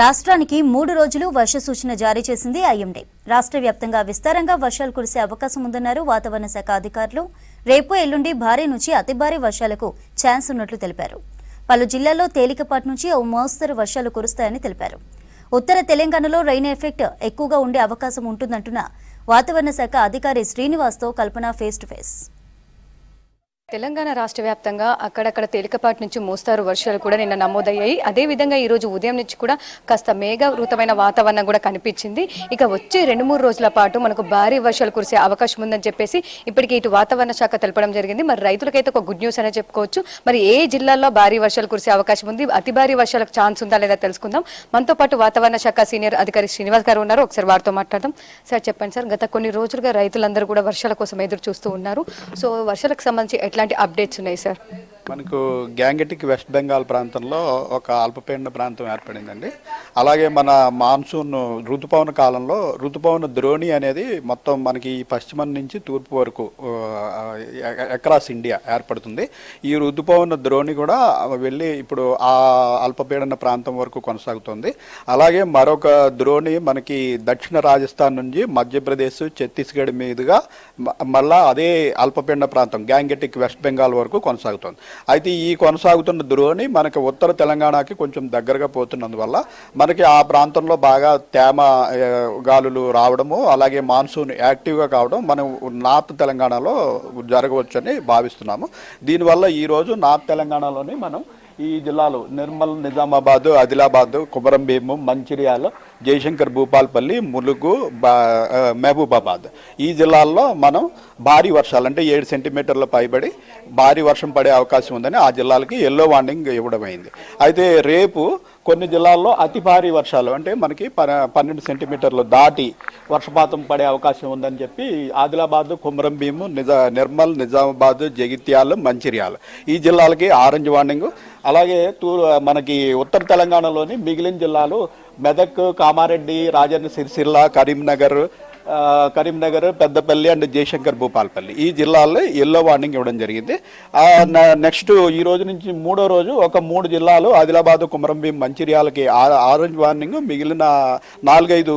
రాష్ట్రానికి మూడు రోజులు వర్ష సూచన జారీ చేసింది ఐఎండీ. రాష్ట్ర వ్యాప్తంగా విస్తారంగా వర్షాలు కురిసే అవకాశం ఉందన్నారు వాతావరణ శాఖ అధికారులు. రేపు ఎల్లుండి భారీ నుంచి అతి భారీ వర్షాలకు ఛాన్స్ ఉన్నట్లు తెలిపారు. పలు జిల్లాల్లో తేలికపాటి నుంచి ఓ మోస్తరు వర్షాలు కురుస్తాయని తెలిపారు. ఉత్తర తెలంగాణలో రైన్ ఎఫెక్ట్ ఎక్కువగా ఉండే అవకాశం ఉంటుందంటున్న వాతావరణ శాఖ అధికారి శ్రీనివాస్తో Kalpana face to face Telangana రాష్ట్ర వ్యాప్తంగా అక్కడక్కడ తేలికపాటి నుంచి మోస్తారు వర్షాలు కూడా నిన్న నమోదయ్యాయి. అదేవిధంగా ఈ రోజు ఉదయం నుంచి కూడా కాస్త మేఘవృతమైన వాతావరణం కూడా కనిపించింది. ఇక వచ్చే రెండు మూడు రోజుల పాటు మనకు భారీ వర్షాలు కురిసే అవకాశం ఉందని చెప్పేసి ఇప్పటికి ఇటు వాతావరణ శాఖ తెలపడం జరిగింది. మరి రైతులకైతే ఒక గుడ్ న్యూస్ అనే చెప్పుకోవచ్చు. మరి ఏ జిల్లాల్లో భారీ వర్షాలు కురిసే అవకాశం ఉంది? అతి భారీ వర్షాలకు ఛాన్స్ ఉందా లేదా తెలుసుకుందాం. మనతో పాటు వాతావరణ శాఖ సీనియర్ అధికారి శ్రీనివాస్ గారు ఉన్నారు. ఒకసారి వారితో మాట్లాడదాం. సార్ చెప్పండి సార్ గత కొన్ని రోజులుగా రైతులందరూ కూడా వర్షాల కోసం ఎదురు చూస్తూ ఉన్నారు. సో వర్షాలకు సంబంధించి ఎట్లా ఎలాంటి అప్డేట్స్ ఉన్నాయి సార్ మనకు గ్యాంగటిక్ వెస్ట్ బెంగాల్ ప్రాంతంలో ఒక అల్పపీడన ప్రాంతం ఏర్పడిందండి. అలాగే మన మాన్సూన్ ఋతుపవన కాలంలో ఋతుపవన ద్రోణి అనేది మొత్తం మనకి ఈ పశ్చిమం నుంచి తూర్పు వరకు అక్రాస్ ఇండియా ఏర్పడుతుంది. ఈ ఋతుపవన ద్రోణి కూడా వెళ్ళి ఇప్పుడు ఆ అల్పపీడన ప్రాంతం వరకు కొనసాగుతుంది. అలాగే మరొక ద్రోణి మనకి దక్షిణ రాజస్థాన్ నుంచి మధ్యప్రదేశ్ ఛత్తీస్గఢ్ మీదుగా మళ్ళా అదే అల్పపీడన ప్రాంతం గ్యాంగటిక్ వెస్ట్ బెంగాల్ వరకు కొనసాగుతుంది. అయితే ఈ కొనసాగుతున్న ద్రోణి మనకి ఉత్తర తెలంగాణకి కొంచెం దగ్గరగా పోతున్నందువల్ల మనకి ఆ ప్రాంతంలో బాగా తేమ గాలులు రావడము అలాగే మాన్సూన్ యాక్టివ్గా కావడం మనం నార్త్ తెలంగాణలో జరగవచ్చని భావిస్తున్నాము. దీనివల్ల ఈరోజు నార్త్ తెలంగాణలోని మనం ఈ జిల్లాలు నిర్మల్ నిజామాబాద్ ఆదిలాబాద్ కుమరం భీము మంచిర్యాల జయశంకర్ భూపాల్పల్లి ములుగు బా మహబూబాబాద్. ఈ జిల్లాల్లో మనం భారీ వర్షాలు అంటే ఏడు సెంటీమీటర్ల పైబడి భారీ వర్షం పడే అవకాశం ఉందని ఆ జిల్లాలకి ఎల్లో వార్నింగ్ ఇవ్వడం అయింది అయితే రేపు కొన్ని జిల్లాల్లో అతి భారీ వర్షాలు అంటే మనకి ప- పన్నెండు సెంటీమీటర్లు దాటి వర్షపాతం పడే అవకాశం ఉందని చెప్పి ఆదిలాబాద్ కుమరం భీము నిజా నిర్మల్ నిజామాబాద్ జగిత్యాల మంచిర్యాల. ఈ జిల్లాలకి ఆరెంజ్ వార్నింగ్. అలాగే తూ మనకి ఉత్తర తెలంగాణలోని మిగిలిన జిల్లాలు మెదక్ కామారెడ్డి రాజన్న సిరిసిల్ల కరీంనగర్ కరీంనగర్ పెద్దపల్లి అండ్ జయశంకర్ భూపాల్పల్లి. ఈ జిల్లాల్లో ఎల్లో వార్నింగ్ ఇవ్వడం జరిగింది. నెక్స్ట్ ఈ రోజు నుంచి మూడో రోజు ఒక మూడు జిల్లాలు ఆదిలాబాద్ కుమరంభీం మంచిర్యాలకి ఆరెంజ్ వార్నింగ్ మిగిలిన నాలుగైదు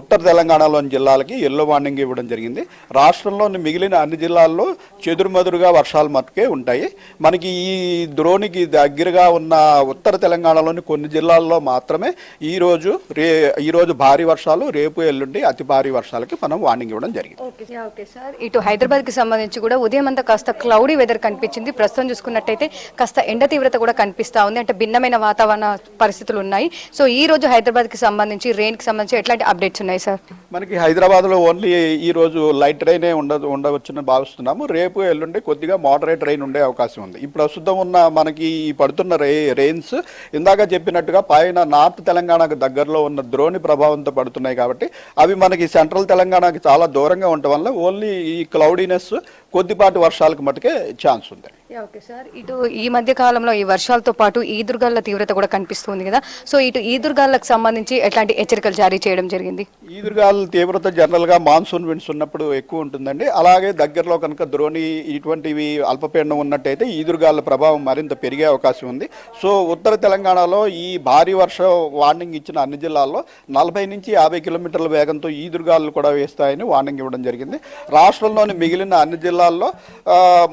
ఉత్తర తెలంగాణలోని జిల్లాలకి ఎల్లో వార్నింగ్ ఇవ్వడం జరిగింది. రాష్ట్రంలోని మిగిలిన అన్ని జిల్లాల్లో చెదురుమదురుగా వర్షాలు మట్టుకే ఉంటాయి. మనకి ఈ ద్రోణికి దగ్గరగా ఉన్న ఉత్తర తెలంగాణలోని కొన్ని జిల్లాల్లో మాత్రమే ఈరోజు రే ఈరోజు భారీ వర్షాలు రేపు ఎల్లుండి అతి భారీ వర్షాలు. వర్షాలకి మనం వార్నింగ్ ఇవ్వడం జరిగింది. ఓకే. Okay sir. ఇటు హైదరాబాద్కి సంబంధించి కూడా ఉదయం అంతా కాస్త క్లౌడీ వెదర్ కనిపించింది. ప్రస్తుతం చూసుకున్నట్టయితే కాస్త ఎండ తీవ్రత కూడా కనిపిస్తా ఉంది. అంటే భిన్నమైన వాతావరణ పరిస్థితులు ఉన్నాయి. సో ఈ రోజు హైదరాబాద్కి సంబంధించి రెయిన్కి సంబంధించి ఎట్లాంటి అప్డేట్స్ ఉన్నాయి సార్? మనకి హైదరాబాద్లో ఓన్లీ ఈ రోజు లైట్ రైనే ఉండదు ఉండవచ్చని భావిస్తున్నాము. రేపు ఎల్లుండి కొద్దిగా మోడరేట్ రైన్ ఉండే అవకాశం ఉంది. ఇప్పుడు ప్రస్తుతం ఉన్న మనకి ఈ పడుతున్న రే రెయిన్స్ ఇందాక చెప్పినట్టుగా పైన నార్త్ తెలంగాణకు దగ్గరలో ఉన్న ద్రోణి ప్రభావంతో పడుతున్నాయి కాబట్టి అవి మనకి సెంట్రల్ తెలంగాణకి చాలా దూరంగా ఉండటం వల్ల ఓన్లీ ఈ క్లౌడీనెస్ కొద్దిపాటి వర్షాలకు మటుకే ఛాన్స్ ఉంది. ఓకే సార్ ఇటు ఈ మధ్య కాలంలో ఈ వర్షాలతో పాటు ఈదురుగాల తీవ్రత కూడా కనిపిస్తుంది కదా. సో ఇటు ఈదురుగాలకు సంబంధించి ఎట్లాంటి హెచ్చరికలు జారీ చేయడం జరిగింది? ఈదురుగాల తీవ్రత జనరల్గా మాన్సూన్ విండ్స్ ఉన్నప్పుడు ఎక్కువ ఉంటుందండి. అలాగే దగ్గరలో కనుక ద్రోణి ఇటువంటివి అల్పపీడనం ఉన్నట్టయితే ఈదురుగాల ప్రభావం మరింత పెరిగే అవకాశం ఉంది. సో ఉత్తర తెలంగాణలో ఈ భారీ వర్ష వార్నింగ్ ఇచ్చిన అన్ని జిల్లాల్లో నలభై నుంచి యాభై కిలోమీటర్ల వేగంతో ఈదురుగాలు కూడా వేస్తాయని వార్నింగ్ ఇవ్వడం జరిగింది. రాష్ట్రంలోని మిగిలిన అన్ని జిల్లాల్లో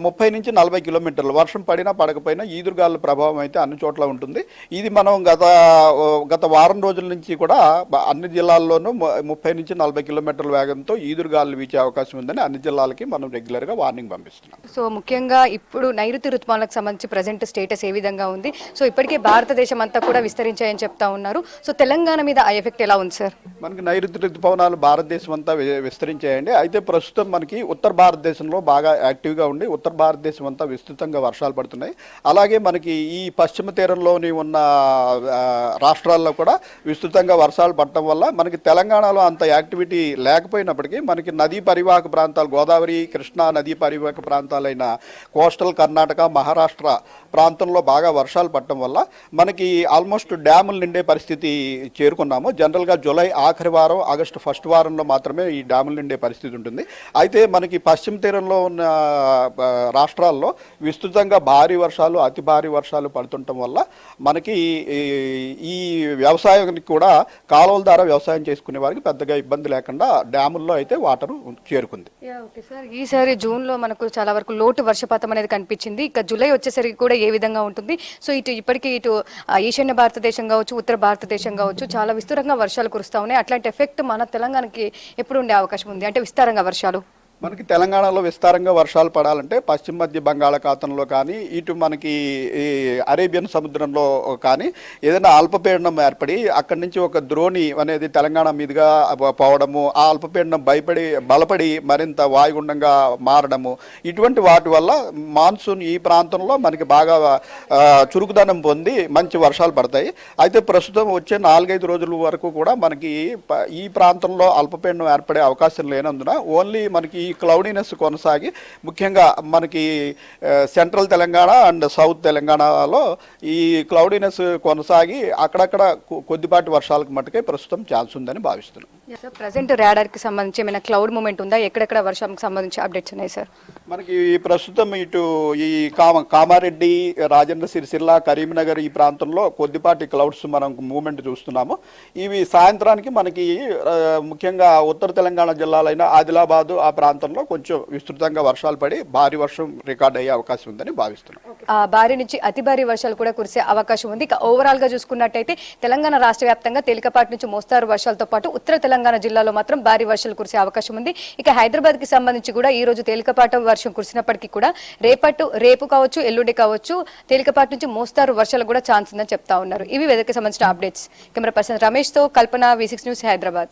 ముప్పై నుంచి నలభై కిలోమీటర్లు. వర్షం పడినా పడకపోయినా ఈదురుగాల ప్రభావం అయితే అన్ని చోట్ల ఉంటుంది. ఇది మనం గత గత వారం రోజుల నుంచి కూడా అన్ని జిల్లాల్లోనూ ముప్పై నుంచి నలభై కిలోమీటర్ల వేగంతో ఈదురుగాలు వీచే అవకాశం ఉందని అన్ని జిల్లాలకి మనం రెగ్యులర్గా వార్నింగ్ పంపిస్తున్నాం. సో ముఖ్యంగా ఇప్పుడు నైరుతి ఋతుమాలకు సంబంధించి ప్రజెంట్ స్టేటస్ ఏ విధంగా ఉంది? సో ఇప్పటికే భారతదేశం అంతా కూడా విస్తరించాయని చెప్తా ఉన్నారు. సో తెలంగాణ మీద ఆ ఎఫెక్ట్ ఎలా ఉంది సార్? మనకి నైరుతి ఋతుపవనాలు భారతదేశం అంతా విస్తరించాయండి. అయితే ప్రస్తుతం మనకి ఉత్తర భారతదేశంలో బాగా బాగా యాక్టివ్గా ఉండి ఉత్తర భారతదేశం అంతా విస్తృతంగా వర్షాలు పడుతున్నాయి. అలాగే మనకి ఈ పశ్చిమ తీరంలోని ఉన్న రాష్ట్రాల్లో కూడా విస్తృతంగా వర్షాలు పడటం వల్ల మనకి తెలంగాణలో అంత యాక్టివిటీ లేకపోయినప్పటికీ మనకి నదీ పరివాహక ప్రాంతాలు గోదావరి కృష్ణా నదీ పరివాహక ప్రాంతాలైన కోస్టల్ కర్ణాటక మహారాష్ట్ర ప్రాంతంలో బాగా వర్షాలు పడటం వల్ల మనకి ఆల్మోస్ట్ డ్యాములు నిండే పరిస్థితి చేరుకున్నాము. జనరల్గా జూలై ఆఖరి వారం ఆగస్టు ఫస్ట్ వారంలో మాత్రమే ఈ డ్యాములు నిండే పరిస్థితి ఉంటుంది. అయితే మనకి పశ్చిమ తీరంలో ఉన్న రాష్ట్రాల్లో విస్తృతంగా భారీ వర్షాలు అతి భారీ వర్షాలు పడుతుండటం వల్ల మనకి ఈ- వ్యవసాయానికి కూడా కాలువల ద్వారా వ్యవసాయం చేసుకునే వారికి పెద్దగా ఇబ్బంది లేకుండా డ్యాముల్లో అయితే వాటర్ చేరుకుంది. Okay sir. ఈసారి జూన్లో మనకు చాలా వరకు లోటు వర్షపాతం అనేది కనిపించింది. ఇక జూలై వచ్చేసరికి కూడా ఏ విధంగా ఉంటుంది? సో ఇటు ఇప్పటికీ ఇటు ఈశాన్య భారతదేశం కావచ్చు ఉత్తర భారతదేశం కావచ్చు చాలా విస్తృతంగా వర్షాలు కురుస్తా ఉన్నాయి. అట్లాంటి ఎఫెక్ట్ మన తెలంగాణకి ఎప్పుడు ఉండే అవకాశం ఉంది? అంటే విస్తారంగా వర్షాలు. మనకి తెలంగాణలో విస్తారంగా వర్షాలు పడాలంటే పశ్చిమ మధ్య బంగాళాఖాతంలో కానీ ఇటు మనకి ఈ అరేబియన్ సముద్రంలో కానీ ఏదైనా అల్పపీడనం ఏర్పడి అక్కడి నుంచి ఒక ద్రోణి అనేది తెలంగాణ మీదుగా పోవడము ఆ అల్పపీడనం భయపడి బలపడి మరింత వాయుగుండంగా మారడము ఇటువంటి వాటి వల్ల మాన్సూన్ ఈ ప్రాంతంలో మనకి బాగా చురుకుదనం పొంది మంచి వర్షాలు పడతాయి. అయితే ప్రస్తుతం వచ్చే నాలుగైదు రోజుల వరకు కూడా మనకి ఈ ప్రాంతంలో అల్పపీడనం ఏర్పడే అవకాశం లేనందున ఓన్లీ మనకి ఈ క్లౌడీనెస్ కొనసాగి ముఖ్యంగా మనకి సెంట్రల్ తెలంగాణ అండ్ సౌత్ తెలంగాణలో ఈ క్లౌడీనెస్ కొనసాగి అక్కడక్కడ కొద్దిపాటి వర్షాలకు మటుకే ప్రస్తుతం ఛాన్స్ ఉందని భావిస్తున్నాం. సార్ ప్రజెంట్ రాడార్కి సంబంధించి ఏమైనా క్లౌడ్ మూమెంట్ ఉందా? ఎక్కడెక్కడ వర్షానికి సంబంధించి అప్డేట్స్ ఉన్నాయి సార్ మనకి ప్రస్తుతం ఇటు ఈ కామ కామారెడ్డి రాజేంద్ర సిరిసిల్ల కరీంనగర్ ఈ ప్రాంతంలో కొద్దిపాటి క్లౌడ్స్ మనం మూమెంట్ చూస్తున్నాము. ఇవి సాయంత్రానికి మనకి ముఖ్యంగా ఉత్తర తెలంగాణ జిల్లాలైన ఆదిలాబాదు ఆ ప్రాంతంలో కొంచెం విస్తృతంగా వర్షాలు పడి భారీ వర్షం రికార్డ్ అయ్యే అవకాశం ఉందని భావిస్తున్నాం. భారీ నుంచి అతి భారీ వర్షాలు కూడా కురిసే అవకాశం ఉంది. ఇక ఓవరాల్గా చూసుకున్నట్టయితే తెలంగాణ రాష్ట్ర వ్యాప్తంగా తేలికపాటి నుంచి మోస్తారు వర్షాలతో పాటు ఉత్తర తెలంగాణ తెలంగాణ జిల్లాలో మాత్రం భారీ వర్షాలు కురిసే అవకాశం ఉంది. ఇక హైదరాబాద్కి సంబంధించి కూడా ఈ రోజు తేలికపాటి వర్షం కురిసినప్పటికీ కూడా రేపటి రేపు కావచ్చు ఎల్లుండి కావచ్చు తేలికపాటి నుంచి మోస్తారు వర్షాలు కూడా ఛాన్స్ ఉందని చెప్తా ఉన్నారు. ఇవి వెదర్కి సంబంధించిన updates. Camera person రమేష్తో Kalpana V six news Hyderabad.